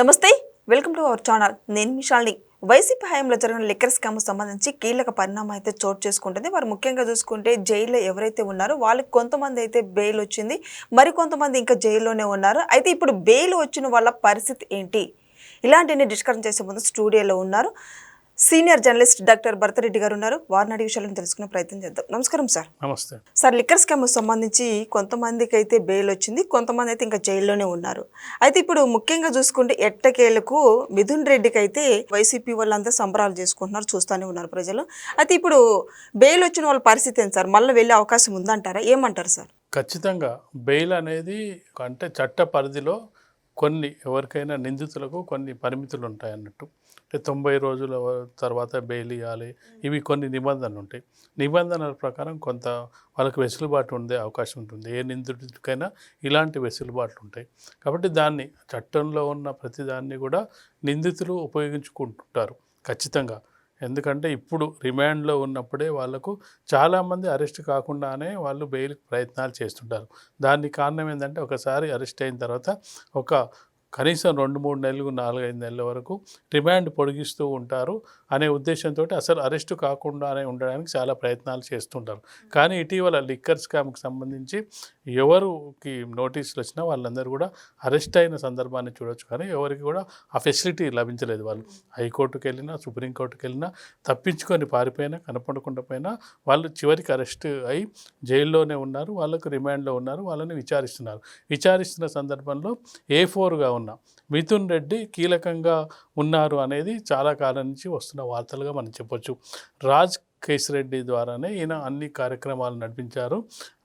నమస్తే welcome to our channel. నేను మిషాల్ని YCP హయాంలో జరిగిన లిక్కర్ స్కామ్ సంబంధించి కీలక పరిణామం అయితే చోటు చేసుకుంటుంది. వారు ముఖ్యంగా చూసుకుంటే జైల్లో ఎవరైతే ఉన్నారో వాళ్ళకి కొంతమంది అయితే బెయిల్ వచ్చింది. మరి కొంతమంది ఇంకా జైల్లోనే ఉన్నారు. అయితే ఇప్పుడు బెయిల్ వచ్చిన వాళ్ళ పరిస్థితి ఏంటి? ఇలాంటివన్నీ డిస్కషన్ చేసే ముందు స్టూడియోలో ఉన్నారు. సీనియర్ జర్నలిస్ట్ డాక్టర్ భరతరెడ్డి గారు ఉన్నారు. వారిని అడిగే విషయాలను తెలుసుకునే ప్రయత్నం చేద్దాం. నమస్కారం సార్. నమస్తే. సార్ లిక్కర్ స్కామ్ సంబంధించి కొంతమందికి అయితే బెయిల్ వచ్చింది కొంతమంది అయితే ఇంకా జైల్లోనే ఉన్నారు. అయితే ఇప్పుడు ముఖ్యంగా చూసుకుంటే ఎట్టకేలకు మిథున్ రెడ్డికి అయితే వైసీపీ వాళ్ళంతా సంబరాలు చేసుకుంటున్నారు చూస్తూనే ఉన్నారు ప్రజలు. అయితే ఇప్పుడు బెయిల్ వచ్చిన వాళ్ళ పరిస్థితి ఏంటి సార్? మళ్ళీ వెళ్ళే అవకాశం ఉందంటారా? ఏమంటారు సార్? ఖచ్చితంగా బెయిల్ అనేది అంటే చట్ట పరిధిలో కొన్ని ఎవరికైనా నిందితులకు కొన్ని పరిమితులు ఉంటాయి అన్నట్టు తొంభై రోజుల తర్వాత బెయిల్ ఇవ్వాలి ఇవి కొన్ని నిబంధనలు ఉంటాయి. నిబంధనల ప్రకారం కొంత వాళ్ళకి వెసులుబాటు ఉండే అవకాశం ఉంటుంది. ఏ నిందితుడికైనా ఇలాంటి వెసులుబాట్లు ఉంటాయి. కాబట్టి దాన్ని చట్టంలో ఉన్న ప్రతిదాన్ని కూడా నిందితులు ఉపయోగించుకుంటుంటారు ఖచ్చితంగా. ఎందుకంటే ఇప్పుడు రిమాండ్లో ఉన్నప్పుడే వాళ్ళకు చాలామంది అరెస్ట్ కాకుండానే వాళ్ళు బెయిల్ ప్రయత్నాలు చేస్తుంటారు. దానికి కారణం ఏంటంటే ఒకసారి అరెస్ట్ అయిన తర్వాత ఒక కనీసం రెండు మూడు నెలలు నాలుగైదు నెలల వరకు రిమాండ్ పొడిగిస్తూ ఉంటారు అనే ఉద్దేశంతో అసలు అరెస్ట్ కాకుండానే ఉండడానికి చాలా ప్రయత్నాలు చేస్తుంటారు. కానీ ఇటీవల లిక్కర్ స్కామ్కి సంబంధించి ఎవరికి నోటీసులు వచ్చినా వాళ్ళందరూ కూడా అరెస్ట్ అయిన సందర్భాన్ని చూడొచ్చు. కానీ ఎవరికి కూడా ఆ ఫెసిలిటీ లభించలేదు వాళ్ళు. హైకోర్టుకి వెళ్ళినా సుప్రీంకోర్టుకి వెళ్ళినా తప్పించుకొని పారిపోయినా కనపడకుండా పోయినా వాళ్ళు చివరికి అరెస్ట్ అయి జైల్లోనే ఉన్నారు. వాళ్ళకు రిమాండ్లో ఉన్నారు. వాళ్ళని విచారిస్తున్నారు. విచారిస్తున్న సందర్భంలో ఏ ఫోర్గా ఉన్న మిథున్ రెడ్డి కీలకంగా ఉన్నారు అనేది చాలా కాలం నుంచి వస్తున్న వార్తలుగా మనం చెప్పొచ్చు. రాజ్ కేశిరెడ్డి ద్వారానే ఈయన అన్ని కార్యక్రమాలు నడిపించారు.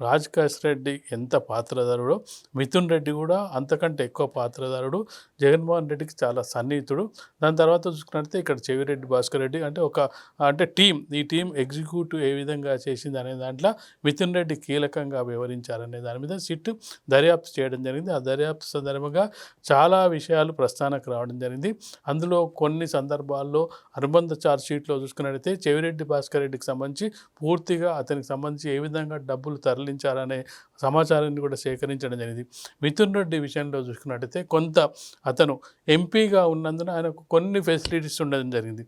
రాజ్ రెడ్డి ఎంత పాత్రధారుడో మిథున్ రెడ్డి కూడా అంతకంటే ఎక్కువ పాత్రధారుడు జగన్మోహన్ రెడ్డికి చాలా సన్నిహితుడు. దాని తర్వాత చూసుకున్నట్లయితే ఇక్కడ చెవిరెడ్డి భాస్కర్ రెడ్డి అంటే ఒక అంటే టీం ఈ టీం ఎగ్జిక్యూటివ్ ఏ విధంగా చేసింది అనే దాంట్లో మిథున్ రెడ్డి కీలకంగా వివరించారనే దాని మీద సిట్ దర్యాప్తు చేయడం జరిగింది. ఆ దర్యాప్తు సందర్భంగా చాలా విషయాలు ప్రస్థానకు రావడం జరిగింది. అందులో కొన్ని సందర్భాల్లో అనుబంధ చార్జ్ షీట్లో చూసుకున్నట్లయితే చెవిరెడ్డి భాస్కర్ రెడ్డికి సంబంధించి పూర్తిగా అతనికి సంబంధించి ఏ విధంగా డబ్బులు మరణించారనే సమాచారాన్ని కూడా సేకరించడం జరిగింది. మిథున్ రెడ్డి విషయంలో చూసుకున్నట్టయితే కొంత అతను ఎంపీగా ఉన్నందున ఆయనకు కొన్ని ఫెసిలిటీస్ ఉండడం జరిగింది.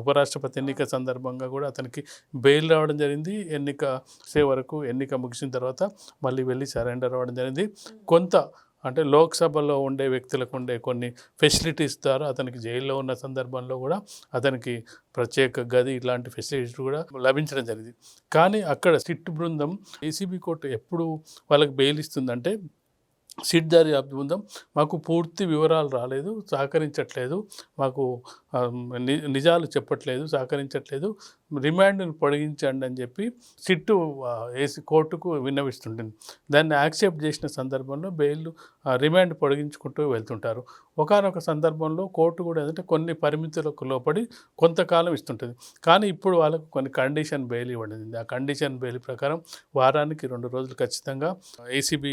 ఉపరాష్ట్రపతి ఎన్నిక సందర్భంగా కూడా అతనికి బెయిల్ రావడం జరిగింది. ఎన్నిక సే వరకు ఎన్నిక ముగిసిన తర్వాత మళ్ళీ వెళ్ళి సరెండర్ అవ్వడం జరిగింది. కొంత అంటే లోక్సభలో ఉండే వ్యక్తులకు ఉండే కొన్ని ఫెసిలిటీస్ ద్వారా అతనికి జైల్లో ఉన్న సందర్భంలో కూడా అతనికి ప్రత్యేక గది ఇలాంటి ఫెసిలిటీస్ కూడా లభించడం జరిగింది. కానీ అక్కడ సిట్ బృందం ఏసీబీ కోర్టు ఎప్పుడు వాళ్ళకి బెయిల్ ఇస్తుందంటే సిట్ దారి బృందం మాకు పూర్తి వివరాలు రాలేదు సహకరించట్లేదు మాకు నిజాలు చెప్పట్లేదు సహకరించట్లేదు. రిమాండ్ను పొడిగించండి అని చెప్పి సిట్టు ఏసీ కోర్టుకు విన్నవిస్తుంటుంది. దాన్ని యాక్సెప్ట్ చేసిన సందర్భంలో బెయిల్ రిమాండ్ పొడిగించుకుంటూ వెళ్తుంటారు. ఒకనొక సందర్భంలో కోర్టు కూడా ఏంటంటే కొన్ని పరిమితులకు లోపడి కొంతకాలం ఇస్తుంటుంది. కానీ ఇప్పుడు వాళ్ళకు కొన్ని కండిషన్ బెయిల్ ఇవ్వడింది ఆ కండిషన్ బెయిల్ ప్రకారం వారానికి రెండు రోజులు ఖచ్చితంగా ఏసీబీ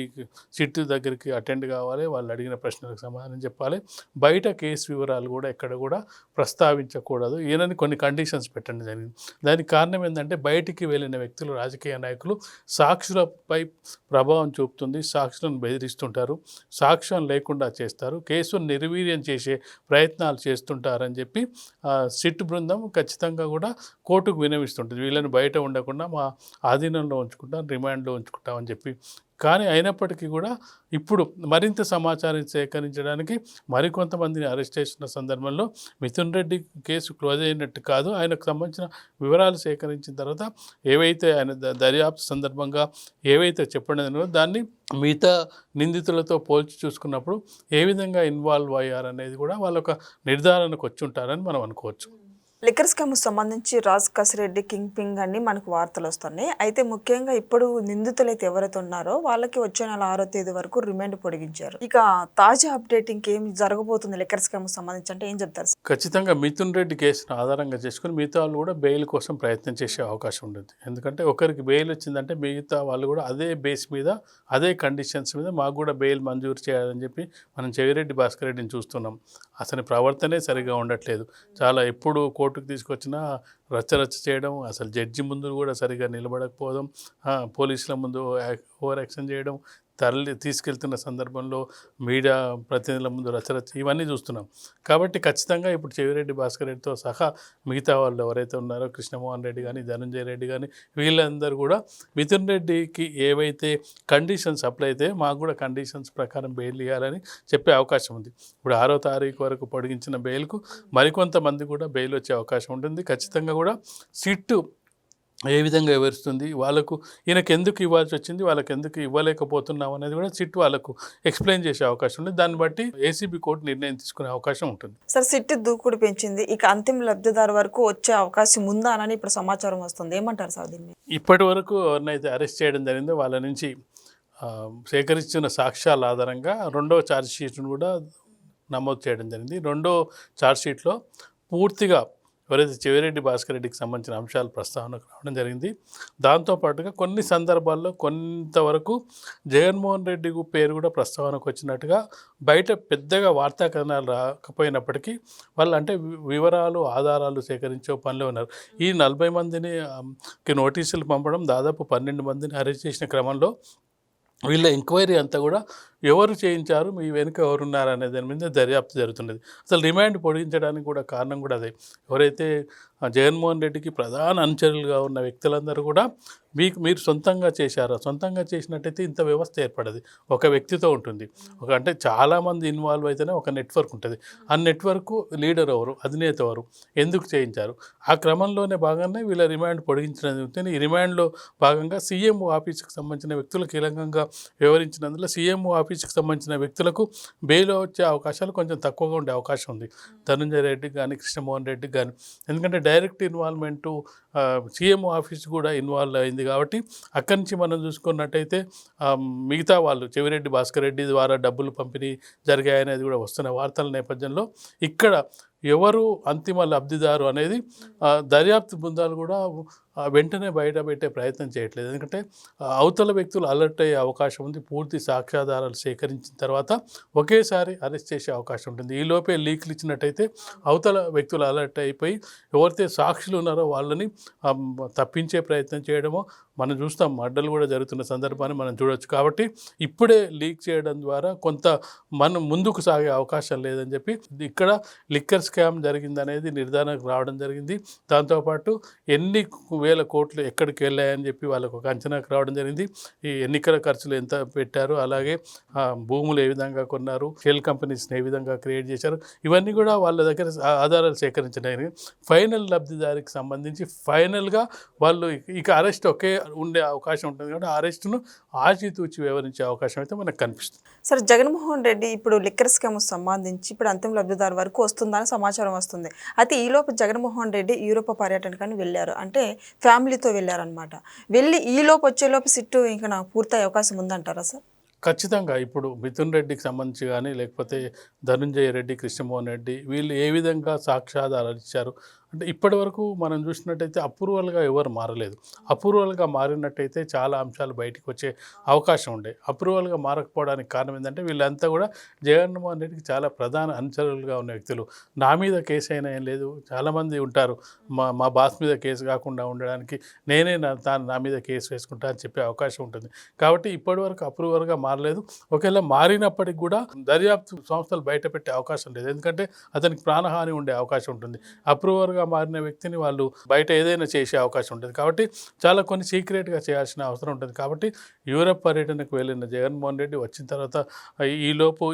సిట్టు దగ్గరికి అటెండ్ కావాలి. వాళ్ళు అడిగిన ప్రశ్నలకు సమాధానం చెప్పాలి. బయట కేసు వివరాలు కూడా ఎక్కడ కూడా ప్రస్తావించకూడదు. ఈయనని కొన్ని కండిషన్స్ పెట్టండి జరిగింది. దానికి కారణం ఏంటంటే బయటికి వెళ్ళిన వ్యక్తులు రాజకీయ నాయకులు సాక్షులపై ప్రభావం చూపుతుంది సాక్షులను బెదిరిస్తుంటారు సాక్ష్యం లేకుండా చేస్తారు కేసును నిర్వీర్యం చేసే ప్రయత్నాలు చేస్తుంటారని చెప్పి సిట్ బృందం ఖచ్చితంగా కూడా కోర్టుకు వినవిస్తుంటుంది. వీళ్ళని బయట ఉండకుండా మా ఆధీనంలో ఉంచుకుంటాం రిమాండ్లో ఉంచుకుంటామని చెప్పి కానీ అయినప్పటికీ కూడా ఇప్పుడు మరింత సమాచారం సేకరించడానికి మరికొంతమందిని అరెస్ట్ చేసిన సందర్భంలో మిథున్ రెడ్డి కేసు క్లోజ్ అయినట్టు కాదు. ఆయనకు సంబంధించిన వివరాలు సేకరించిన తర్వాత ఏవైతే ఆయన దర్యాప్తు సందర్భంగా ఏవైతే చెప్పడం దాన్ని మిగతా నిందితులతో పోల్చి చూసుకున్నప్పుడు ఏ విధంగా ఇన్వాల్వ్ అయ్యారనేది కూడా వాళ్ళ ఒక నిర్ధారణకు వచ్చి ఉంటారని మనం అనుకోవచ్చు. లిక్కర్ స్కామ్ సంబంధించి రాజ్ కసిరెడ్డి కింగ్ పింగ్ అని మనకు వార్తలు వస్తున్నాయి. అయితే ముఖ్యంగా ఇప్పుడు నిందితులు అయితే ఎవరైతే ఉన్నారో వాళ్ళకి వచ్చే నెల ఆరో తేదీ వరకు రిమాండ్ పొడిగించారు. ఇక తాజా అప్డేట్ ఇంకేం జరగబోతుంది లిక్కర్ స్కామ్ సంబంధించి అంటే ఏం చెప్తారు ఖచ్చితంగా మిథున్ రెడ్డి కేసును ఆధారంగా చేసుకుని మిగతా వాళ్ళు కూడా బెయిల్ కోసం ప్రయత్నం చేసే అవకాశం ఉంటుంది. ఎందుకంటే ఒకరికి బెయిల్ వచ్చిందంటే మిగతా వాళ్ళు కూడా అదే బేస్ మీద అదే కండిషన్స్ మీద మాకు కూడా బెయిల్ మంజూరు చేయాలని చెప్పి మనం చెవిరెడ్డి భాస్కర్ రెడ్డిని చూస్తున్నాం. అతని ప్రవర్తనే సరిగా ఉండట్లేదు. చాలా ఎప్పుడు కోర్టుకు తీసుకొచ్చినా రచ్చరచ్చ చేయడం అసలు జడ్జి ముందు కూడా సరిగా నిలబడకపోవడం పోలీసుల ముందు ఓవర్ యాక్షన్ చేయడం తరలి తీసుకెళ్తున్న సందర్భంలో మీడియా ప్రతినిధుల ముందు రచరచ ఇవన్నీ చూస్తున్నాం. కాబట్టి ఖచ్చితంగా ఇప్పుడు చెవిరెడ్డి భాస్కర్ రెడ్డితో సహా మిగతా వాళ్ళు ఎవరైతే ఉన్నారో కృష్ణమోహన్ రెడ్డి కానీ ధనంజయ రెడ్డి కానీ వీళ్ళందరూ కూడా మిథున్ రెడ్డికి ఏవైతే కండిషన్స్ అప్లై అయితే మాకు కూడా కండిషన్స్ ప్రకారం బెయిల్ ఇవ్వాలని చెప్పే అవకాశం ఉంది. ఇప్పుడు ఆరో తారీఖు వరకు పొడిగించిన బెయిల్కు మరికొంతమంది కూడా బెయిల్ వచ్చే అవకాశం ఉంటుంది. ఖచ్చితంగా కూడా సిట్టు ఏ విధంగా వివరిస్తుంది? వాళ్ళకు ఈయనకు ఎందుకు ఇవ్వాల్సి వచ్చింది? వాళ్ళకి ఎందుకు ఇవ్వలేకపోతున్నాం అనేది కూడా సిట్ వాళ్ళకు ఎక్స్ప్లెయిన్ చేసే అవకాశం ఉంది. దాన్ని బట్టి ఏసీబీ కోర్టు నిర్ణయం తీసుకునే అవకాశం ఉంటుంది. సార్ సిట్టి దూకుడు పెంచింది. ఇక అంతిమ లబ్ధిదారు వరకు వచ్చే అవకాశం ఉందా అని ఇప్పుడు సమాచారం వస్తుంది. ఏమంటారు సార్ దీన్ని? ఇప్పటి వరకు ఎవరినైతే అరెస్ట్ చేయడం జరిగిందో వాళ్ళ నుంచి సేకరించిన సాక్ష్యాల ఆధారంగా రెండవ ఛార్జ్ షీట్ను కూడా నమోదు చేయడం జరిగింది. రెండో ఛార్జ్ షీట్లో పూర్తిగా ఎవరైతే చెవిరెడ్డి భాస్కర్ రెడ్డికి సంబంధించిన అంశాలు ప్రస్తావనకు రావడం జరిగింది. దాంతోపాటుగా కొన్ని సందర్భాల్లో కొంతవరకు జగన్మోహన్ రెడ్డి పేరు కూడా ప్రస్తావనకు వచ్చినట్టుగా బయట పెద్దగా వార్తా కథనాలు రాకపోయినప్పటికీ వాళ్ళు అంటే వి- వివరాలు ఆధారాలు సేకరించే పనిలో ఉన్నారు. ఈ నలభై మందిని నోటీసులు పంపడం దాదాపు పన్నెండు మందిని అరెస్ట్ చేసిన క్రమంలో వీళ్ళ ఎంక్వైరీ అంతా కూడా ఎవరు చేయించారు మీ వెనుక ఎవరున్నారు అనే దాని మీద దర్యాప్తు జరుగుతున్నది. అసలు రిమాండ్ పొడిగించడానికి కూడా కారణం కూడా అదే. ఎవరైతే జగన్మోహన్ రెడ్డికి ప్రధాన అనుచరులుగా ఉన్న వ్యక్తులందరూ కూడా మీకు మీరు సొంతంగా చేశారా. సొంతంగా చేసినట్టయితే ఇంత వ్యవస్థ ఏర్పడదు. ఒక వ్యక్తితో ఉంటుంది. ఒక అంటే చాలామంది ఇన్వాల్వ్ అయితేనే ఒక నెట్వర్క్ ఉంటుంది. ఆ నెట్వర్క్ లీడర్ ఎవరు? అధినేత ఎవరు? ఎందుకు చేయించారు? ఆ క్రమంలోనే భాగంగా వీళ్ళ రిమాండ్ పొడిగించిన ఈ రిమాండ్లో భాగంగా సీఎం ఆఫీస్కి సంబంధించిన వ్యక్తులు కీలకంగా వివరించినందులో సీఎం ఆఫీస్కి సంబంధించిన వ్యక్తులకు బెయిల్ వచ్చే అవకాశాలు కొంచెం తక్కువగా ఉండే అవకాశం ఉంది. ధనంజయ రెడ్డికి కానీ కృష్ణమోహన్ రెడ్డి కానీ ఎందుకంటే డైరెక్ట్ ఇన్వాల్వ్మెంటు సీఎం ఆఫీస్ కూడా ఇన్వాల్వ్ అయింది కాబట్టి అక్కడి నుంచి మనం చూసుకున్నట్టయితే మిగతా వాళ్ళు చెవిరెడ్డి భాస్కర్ రెడ్డి ద్వారా డబ్బులు పంపిణీ జరిగాయనేది కూడా వస్తున్న వార్తల నేపథ్యంలో ఇక్కడ ఎవరు అంతిమ లబ్ధిదారు అనేది దర్యాప్తు బృందాలు కూడా వెంటనే బయటపెట్టే ప్రయత్నం చేయట్లేదు. ఎందుకంటే అవతల వ్యక్తులు అలర్ట్ అయ్యే అవకాశం ఉంది. పూర్తి సాక్ష్యాధారాలు సేకరించిన తర్వాత ఒకేసారి అరెస్ట్ చేసే అవకాశం ఉంటుంది. ఈ లోపే లీక్లు ఇచ్చినట్టయితే అవతల వ్యక్తులు అలర్ట్ అయిపోయి ఎవరైతే సాక్షులు ఉన్నారో వాళ్ళని తప్పించే ప్రయత్నం చేయడమో మనం చూస్తాం అడ్డలు కూడా జరుగుతున్న సందర్భాన్ని మనం చూడొచ్చు. కాబట్టి ఇప్పుడే లీక్ చేయడం ద్వారా కొంత మనం ముందుకు సాగే అవకాశం లేదని చెప్పి ఇక్కడ లిక్కర్ స్కామ్ జరిగిందనేది నిర్ధారణకు రావడం జరిగింది. దాంతోపాటు ఎన్ని వేల కోట్లు ఎక్కడికి వెళ్ళాయని చెప్పి వాళ్ళకు ఒక అంచనాకు రావడం జరిగింది. ఈ ఎన్నికల ఖర్చులు ఎంత పెట్టారు అలాగే భూములు ఏ విధంగా కొన్నారు షెల్ కంపెనీస్ని ఏ విధంగా క్రియేట్ చేశారు ఇవన్నీ కూడా వాళ్ళ దగ్గర ఆధారాలు సేకరించడానికి ఫైనల్ లబ్ధిదారికి సంబంధించి ఫైనల్గా వాళ్ళు ఇక అరెస్ట్ ఒకే ఉండే అవకాశం ఉంటుంది కాబట్టి అరెస్ట్ను ఆచితూచి వివరించే అవకాశం అయితే మనకు కనిపిస్తుంది. సార్ జగన్మోహన్ రెడ్డి ఇప్పుడు లిక్కర్ స్కామ్ సంబంధించి ఇప్పుడు అంతిమ లబ్ధిదారు వరకు వస్తుందని సమాచారం వస్తుంది. అయితే ఈలోపు జగన్మోహన్ రెడ్డి యూరోపా పర్యటనకని వెళ్ళారు. అంటే ఫ్యామిలీతో వెళ్ళారనమాట వెళ్ళి ఈలోపు వచ్చేలోపు సిట్టు ఇంకా నాకు పూర్తయ్యే అవకాశం ఉందంటారా సార్? ఖచ్చితంగా ఇప్పుడు మిథున్ రెడ్డికి సంబంధించి కానీ లేకపోతే ధనుంజయ రెడ్డి కృష్ణమోహన్ రెడ్డి వీళ్ళు ఏ విధంగా సాక్ష్యాధారాలు ఇచ్చారు అంటే ఇప్పటి వరకు మనం చూసినట్టయితే అప్రూవల్గా ఎవరు మారలేదు. అప్రూవల్గా మారినట్టయితే చాలా అంశాలు బయటికి వచ్చే అవకాశం ఉండే. అప్రూవల్గా మారకపోవడానికి కారణం ఏంటంటే వీళ్ళంతా కూడా జగన్మోహన్ రెడ్డికి చాలా ప్రధాన అనుచరులుగా ఉన్న వ్యక్తులు. నా మీద కేసు అయినా ఏం లేదు. చాలామంది ఉంటారు. మా మా బాస్ మీద కేసు కాకుండా ఉండడానికి నేనే నా తాను నా మీద కేసు వేసుకుంటా అని చెప్పే అవకాశం ఉంటుంది. కాబట్టి ఇప్పటివరకు అప్రూవల్గా మారలేదు. ఒకవేళ మారినప్పటికి కూడా దర్యాప్తు సంస్థలు బయట పెట్టే అవకాశం లేదు. ఎందుకంటే అతనికి ప్రాణహాని ఉండే అవకాశం ఉంటుంది. అప్రూవర్గా మారిన వ్యక్తిని వాళ్ళు బయట ఏదైనా చేసే అవకాశం ఉంటుంది. కాబట్టి చాలా కొన్ని సీక్రెట్గా చేయాల్సిన అవసరం ఉంటుంది. కాబట్టి యూరప్ పర్యటనకు వెళ్ళిన జగన్మోహన్ రెడ్డి వచ్చిన తర్వాత ఈలోపు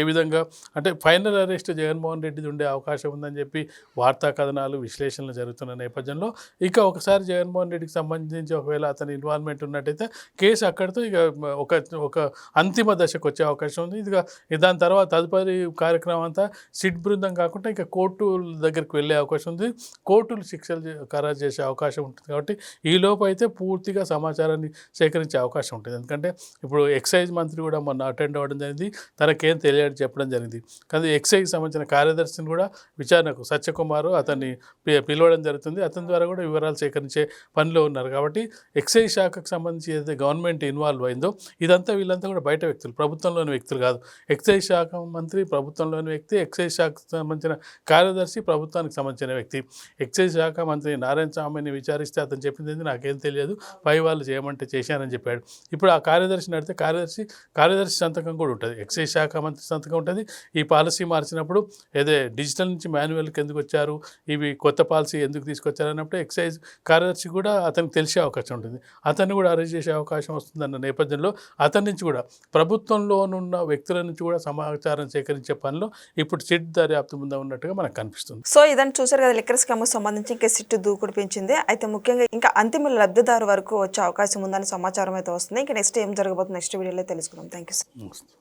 ఏ విధంగా అంటే ఫైనల్ అరెస్ట్ జగన్మోహన్ రెడ్డిది ఉండే అవకాశం ఉందని చెప్పి వార్తా కథనాలు విశ్లేషణలు జరుగుతున్న నేపథ్యంలో ఇక ఒకసారి జగన్మోహన్ రెడ్డికి సంబంధించి ఒకవేళ అతని ఇన్వాల్వ్మెంట్ ఉన్నట్టయితే కేసు అక్కడితో ఇక ఒక ఒక అంతిమ దశకు వచ్చే అవకాశం ఉంది. ఇదిగా దాని తర్వాత తదుపరి కార్యక్రమం అంతా సిట్ బృందం కాకుండా ఇక కోర్టు దగ్గరికి వెళ్ళే అవకాశం వస్తుంది కోర్టులు శిక్షలు చే- ఖరారు చేసే అవకాశం ఉంటుంది కాబట్టి ఈ లోపు అయితే పూర్తిగా సమాచారాన్ని సేకరించే అవకాశం ఉంటుంది. ఎందుకంటే ఇప్పుడు ఎక్సైజ్ మంత్రి కూడా మొన్న అటెండ్ అవ్వడం జరిగింది. తనకేం తెలియదు చెప్పడం జరిగింది. కానీ ఎక్సైజ్ సంబంధించిన కార్యదర్శిని కూడా విచారణకు సత్యకుమార్ అతన్ని పిలవడం జరుగుతుంది. అతని ద్వారా కూడా వివరాలు సేకరించే పనిలో ఉన్నారు. కాబట్టి ఎక్సైజ్ శాఖకు సంబంధించి ఏదైతే గవర్నమెంట్ ఇన్వాల్వ్ అయిందో ఇదంతా వీళ్ళంతా కూడా బయట వ్యక్తులు ప్రభుత్వంలోని వ్యక్తులు కాదు. ఎక్సైజ్ శాఖ మంత్రి ప్రభుత్వంలోని వ్యక్తి ఎక్సైజ్ శాఖకు సంబంధించిన కార్యదర్శి ప్రభుత్వానికి సంబంధించిన వ్యక్తి. ఎక్సైజ్ శాఖ మంత్రి నారాయణ స్వామిని విచారిస్తే అతను చెప్పింది ఏంది? నాకేం తెలియదు. పై వాళ్ళు చేయమంటే చేశానని చెప్పాడు. ఇప్పుడు ఆ కార్యదర్శిని అడిగితే కార్యదర్శి కార్యదర్శి సంతకం కూడా ఉంటుంది. ఎక్సైజ్ శాఖ మంత్రి సంతకం ఉంటుంది. ఈ పాలసీ మార్చినప్పుడు ఏదే డిజిటల్ నుంచి మాన్యువల్కి ఎందుకు వచ్చారు? ఇవి కొత్త పాలసీ ఎందుకు తీసుకొచ్చారు? అన్నప్పుడు ఎక్సైజ్ కార్యదర్శి కూడా అతనికి తెలిసే అవకాశం ఉంటుంది. అతన్ని కూడా అరెస్ట్ చేసే అవకాశం వస్తుందన్న నేపథ్యంలో అతని నుంచి కూడా ప్రభుత్వంలోనున్న వ్యక్తుల నుంచి కూడా సమాచారం సేకరించే పనిలో ఇప్పుడు సిట్ దర్యాప్తు ముందు ఉన్నట్టుగా మనకు కనిపిస్తుంది. సో ఇదని చూసారు కదా లిక్కర్ స్కామ్ సంబంధించి ఇంకా సిట్టు దూకుడు పెంచింది. అయితే ముఖ్యంగా ఇంకా అంతిమ లబ్ధిదారు వరకు వచ్చే అవకాశం ఉందని సమాచారం అయితే వస్తుంది. ఇంకా నెక్స్ట్ ఏం జరగబోతుంది నెక్స్ట్ వీడియోలో తెలుసుకుందాం. Thank you sir